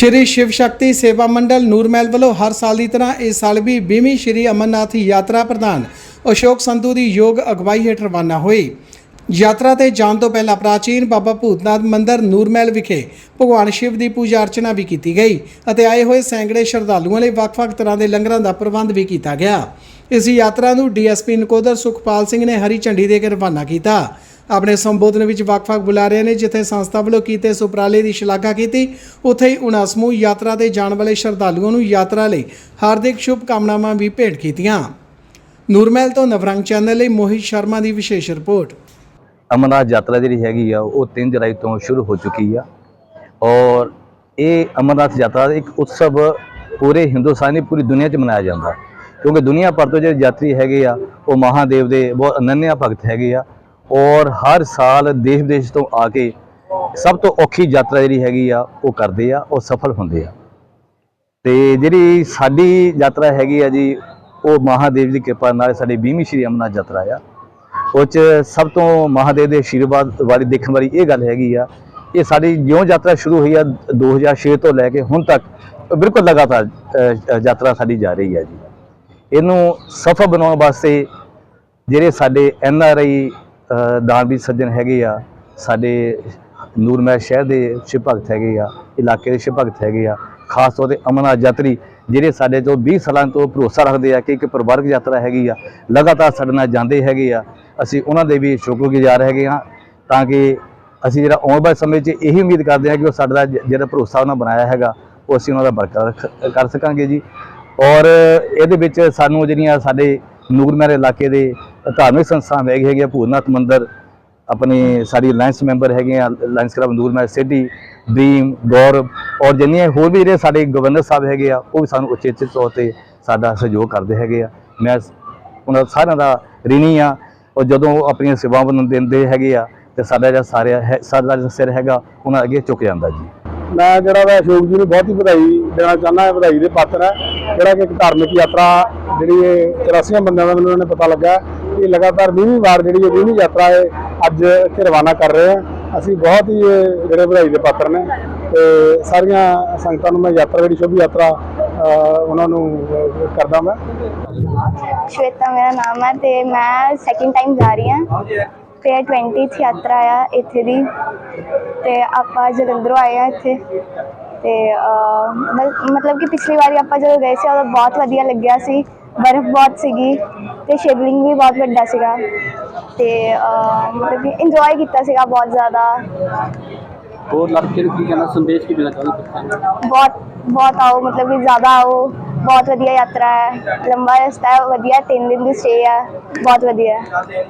ਸ਼੍ਰੀ ਸ਼ਿਵ ਸ਼ਕਤੀ ਸੇਵਾ ਮੰਡਲ ਨੂਰਮਹਿਲ ਵੱਲੋਂ ਹਰ ਸਾਲ ਦੀ ਤਰ੍ਹਾਂ ਇਸ ਸਾਲ ਵੀ 20ਵੀਂ ਸ਼੍ਰੀ ਅਮਰਨਾਥ ਯਾਤਰਾ ਪ੍ਰਧਾਨ ਅਸ਼ੋਕ ਸੰਧੂ ਦੀ ਯੋਗ ਅਗਵਾਈ ਹੇਠ ਰਵਾਨਾ ਹੋਈ। ਯਾਤਰਾ ਤੇ ਜਾਣ ਤੋਂ ਪਹਿਲਾਂ ਪ੍ਰਾਚੀਨ ਬਾਬਾ ਭੂਤਨਾਥ ਮੰਦਿਰ ਨੂਰਮਹਿਲ ਵਿਖੇ ਭਗਵਾਨ ਸ਼ਿਵ ਦੀ ਪੂਜਾ ਅਰਚਨਾ ਵੀ ਕੀਤੀ ਗਈ ਅਤੇ ਆਏ ਹੋਏ ਸੈਂਕੜੇ ਸ਼ਰਧਾਲੂਆਂ ਲਈ ਵੱਖ-ਵੱਖ ਤਰ੍ਹਾਂ ਦੇ ਲੰਗਰਾਂ ਦਾ ਪ੍ਰਬੰਧ ਵੀ ਕੀਤਾ ਗਿਆ। ਇਸ ਯਾਤਰਾ ਨੂੰ ਡੀਐਸਪੀ ਨਕੋਦਰ ਸੁਖਪਾਲ ਸਿੰਘ ਨੇ ਹਰੀ ਝੰਡੀ ਦੇ ਕੇ ਰਵਾਨਾ ਕੀਤਾ। ਆਪਣੇ ਸੰਬੋਧਨ ਵਿੱਚ ਵੱਖ-ਵੱਖ ਬੁਲਾਰਿਆਂ ਨੇ ਜਿੱਥੇ ਸੰਸਥਾ ਵੱਲੋਂ ਕੀਤੇ ਇਸ ਉਪਰਾਲੇ ਦੀ ਸ਼ਲਾਘਾ ਕੀਤੀ, ਉੱਥੇ ਹੀ ਉਹਨਾਂ ਸਮੂਹ ਯਾਤਰਾ ਤੇ ਜਾਣ ਵਾਲੇ ਸ਼ਰਧਾਲੂਆਂ ਨੂੰ ਯਾਤਰਾ ਲਈ ਹਾਰਦਿਕ ਸ਼ੁਭ ਕਾਮਨਾਵਾਂ ਵੀ ਭੇਟ ਕੀਤੀਆਂ। ਨੂਰਮਹਿਲ ਤੋਂ ਨਵਰੰਗ ਚੈਨਲ ਲਈ ਮੋਹਿਤ ਸ਼ਰਮਾ ਦੀ ਵਿਸ਼ੇਸ਼ ਰਿਪੋਰਟ। ਅਮਰਨਾਥ ਯਾਤਰਾ ਜਿਹੜੀ ਹੈਗੀ ਆ, ਉਹ 3 ਜੁਲਾਈ ਤੋਂ ਸ਼ੁਰੂ ਹੋ ਚੁੱਕੀ ਆ। ਔਰ ਇਹ ਅਮਰਨਾਥ ਯਾਤਰਾ ਇੱਕ ਉਤਸਵ ਪੂਰੇ ਹਿੰਦੁਸਤਾਨ ਦੀ ਪੂਰੀ ਦੁਨੀਆ 'ਚ ਮਨਾਇਆ ਜਾਂਦਾ। ਕਿਉਂਕਿ ਦੁਨੀਆ ਭਰ ਤੋਂ ਜਿਹੜੇ ਯਾਤਰੀ ਹੈਗੇ ਆ, ਉਹ ਮਹਾਦੇਵ ਦੇ ਬਹੁਤ ਅਨੰਨਿਆ ਭਗਤ ਹੈਗੇ ਆ। ਔਰ ਹਰ ਸਾਲ ਦੇਸ਼ ਵਿਦੇਸ਼ ਤੋਂ ਆ ਕੇ ਸਭ ਤੋਂ ਔਖੀ ਯਾਤਰਾ ਜਿਹੜੀ ਹੈਗੀ ਆ, ਉਹ ਕਰਦੇ ਆ, ਉਹ ਸਫਲ ਹੁੰਦੇ ਆ। ਤੇ ਜਿਹੜੀ ਸਾਡੀ ਯਾਤਰਾ ਹੈਗੀ ਆ ਜੀ, ਉਹ ਮਹਾਦੇਵ ਦੀ ਕਿਰਪਾ ਨਾਲ ਸਾਡੀ 20ਵੀਂ ਸ਼੍ਰੀ ਅਮਰਨਾਥ ਯਾਤਰਾ ਆ। ਉਹ 'ਚ ਸਭ ਤੋਂ ਮਹਾਦੇਵ ਦੇ ਆਸ਼ੀਰਵਾਦ ਵਾਲੀ ਦੇਖਣ ਵਾਲੀ ਇਹ ਗੱਲ ਹੈਗੀ ਆ, ਇਹ ਸਾਡੀ ਜਿਉਂ ਯਾਤਰਾ ਸ਼ੁਰੂ ਹੋਈ ਆ 2006 ਤੋਂ ਲੈ ਕੇ ਹੁਣ ਤੱਕ, ਬਿਲਕੁਲ ਲਗਾਤਾਰ ਯਾਤਰਾ ਸਾਡੀ ਜਾ ਰਹੀ ਹੈ ਜੀ। ਇਹਨੂੰ ਸਫਲ ਬਣਾਉਣ ਵਾਸਤੇ ਜਿਹੜੇ ਸਾਡੇ ਐਨ ਆਰ ਆਈ ਦਾਨਵੀਰ ਸੱਜਣ ਹੈਗੇ ਆ। ਸਾਡੇ ਨੂਰਮਹਿਲ ਸ਼ਹਿਰ ਦੇ ਸ਼ਿਵ ਭਗਤ ਹੈਗੇ ਆ, ਇਲਾਕੇ ਦੇ ਸ਼ਿਵ ਭਗਤ ਹੈਗੇ ਆ। ਖਾਸ ਤੌਰ ਤੇ ਅਮਰਨਾਥ ਯਾਤਰੀ ਜਿਹੜੇ ਸਾਡੇ ਤੋਂ 20 ਸਾਲਾਂ ਤੋਂ ਭਰੋਸਾ ਰੱਖਦੇ ਆ ਕਿ ਇੱਕ ਪਰਿਵਾਰਕ ਯਾਤਰਾ ਹੈਗੀ ਆ, ਲਗਾਤਾਰ ਸਾਡੇ ਨਾਲ ਜਾਂਦੇ ਹੈਗੇ ਆ। ਅਸੀਂ ਉਹਨਾਂ ਦੇ ਵੀ ਸ਼ੁਕਰਗੁਜ਼ਾਰ ਹੈਗੇ ਆ ਤਾਂ ਕਿ ਅਸੀਂ ਜਿਹੜਾ ਆਉਣ ਵਾਲੇ ਸਮੇਂ 'ਚ ਇਹੀ ਉਮੀਦ ਕਰਦੇ ਹਾਂ ਕਿ ਉਹ ਸਾਡਾ ਜਿਹੜਾ ਭਰੋਸਾ ਉਹਨਾਂ ਬਣਾਇਆ ਹੈਗਾ, ਉਹ ਅਸੀਂ ਉਹਨਾਂ ਦਾ ਬਰਕਰਾਰ ਰੱਖ- ਕਰ ਸਕਾਂਗੇ ਜੀ। ਔਰ ਇਹਦੇ ਵਿੱਚ ਸਾਨੂੰ ਜਿਹੜੀਆਂ ਸਾਡੇ ਨੂਰਮਹਿਰ ਇਲਾਕੇ ਦੇ ਧਾਰਮਿਕ ਸੰਸਥਾਵਾਂ ਹੈਗੇ ਹੈਗੇ ਆ, ਭੂਤਨਾਥ ਮੰਦਿਰ ਆਪਣੇ ਸਾਡੀ ਅਲਾਈਅੰਸ ਮੈਂਬਰ ਹੈਗੇ ਆ alliance club Nurmahal city dream Gaurav ਔਰ ਜਿੰਨੀਆਂ ਹੋਰ ਵੀ ਜਿਹੜੇ ਸਾਡੇ ਗਵਰਨਰ ਸਾਹਿਬ ਹੈਗੇ ਆ ਉਹ ਵੀ ਸਾਨੂੰ ਉਚੇਚੇ ਤੌਰ ਤੇ ਸਾਡਾ ਸਹਿਯੋਗ ਕਰਦੇ ਹੈਗੇ ਆ। ਮੈਂ ਉਹਨਾਂ ਸਾਰਿਆਂ ਦਾ ਰਿਣੀ ਆ ਔਰ ਜਦੋਂ ਆਪਣੀਆਂ ਸੇਵਾਵਾਂ ਦਿੰਦੇ ਹੈਗੇ ਆ ਤੇ ਸਾਡਾ ਜਿਹੜਾ ਸਾਰਿਆ ਹੈ ਸਾਡਾ ਜਿਹੜਾ ਸਿਰ ਹੈਗਾ ਉਹਨਾਂ ਅੱਗੇ ਚੁੱਕ ਜਾਂਦਾ ਜੀ। ਮੈਂ ਜਿਹੜਾ ਵਾ ਅਸ਼ੋਕ ਜੀ ਨੂੰ ਬਹੁਤ ਹੀ ਵਧਾਈ ਦੇਣਾ ਚਾਹੁੰਦਾ ਹਾਂ ਵਧਾਈ ਦੇ ਪਾਤਰ ਹੈ। ਜਿਹੜਾ ਕਿ ਇੱਕ ਧਾਰਮਿਕ ਯਾਤਰਾ ਜਿਹੜੀ ਇਹ 84 ਬੰਦਿਆਂ ਦਾ ਮੈਨੂੰ ਉਹਨੇ ਪਤਾ ਲੱਗਾ ਕਿ ਲਗਾਤਾਰ 20ਵੀਂ ਵਾਰ ਜਿਹੜੀ ਇਹ 20ਵੀਂ ਯਾਤਰਾ ਹੈ ਅੱਜ ਇੱਥੇ ਰਵਾਨਾ ਕਰ ਰਹੇ ਹਾਂ। ਅਸੀਂ ਬਹੁਤ ਹੀ ਜਿਹੜੇ ਵਧਾਈ ਦੇ ਪਾਤਰ ਨੇ ਤੇ ਸਾਰੀਆਂ ਸੰਗਤਾਂ ਨੂੰ ਮੈਂ ਯਾਤਰਾ ਜਿਹੜੀ ਸ਼ੁਭ ਯਾਤਰਾ ਉਹਨਾਂ ਨੂੰ ਕਰਦਾ ਮੈਂ। ਸ਼ਵੇਤਾ, ਮੇਰਾ ਨਾਮ ਹੈ ਤੇ ਮੈਂ ਸੈਕਿੰਡ ਟਾਈਮ ਜਾ ਰਹੀ ਹਾਂ। ਤੇ 20th ਯਾਤਰਾ ਆ ਇੱਥੇ ਦੀ। ਤੇ ਆਪਾਂ ਜਲੰਧਰੋਂ ਆਏ ਆ ਇੱਥੇ। ਤੇ ਮਤਲਬ ਕਿ ਪਿਛਲੀ ਵਾਰੀ ਆਪਾਂ ਜਦੋਂ ਗਏ ਸੀ ਉਦੋਂ ਬਹੁਤ ਵਧੀਆ ਲੱਗਿਆ ਸੀ ਬਰਫ਼ ਬਹੁਤ ਸੀਗੀ ਤੇ ਸ਼ਿਵਲਿੰਗ ਵੀ ਬਹੁਤ ਵੱਡਾ ਸੀਗਾ ਤੇ ਮਤਲਬ ਕਿ ਇੰਜੋਏ ਕੀਤਾ ਸੀਗਾ ਬਹੁਤ ਜ਼ਿਆਦਾ। ਹੋਰ ਲੜਕੇ ਨੂੰ ਕੀ ਕਹਿਣਾ ਸੰਦੇਸ਼ ਕੀ ਦੇਣਾ ਚਾਹੁੰਦੇ ਨੂੰ ਬਹੁਤ ਬਹੁਤ ਆਓ ਮਤਲਬ ਕਿ ਜ਼ਿਆਦਾ ਆਓ ਬਹੁਤ ਵਧੀਆ ਯਾਤਰਾ ਹੈ ਲੰਬਾ ਰਸਤਾ ਹੈ ਵਧੀਆ ਤਿੰਨ ਦਿਨ ਦੀ ਸਟੇ ਹੈ ਬਹੁਤ ਵਧੀਆ ਹੈ।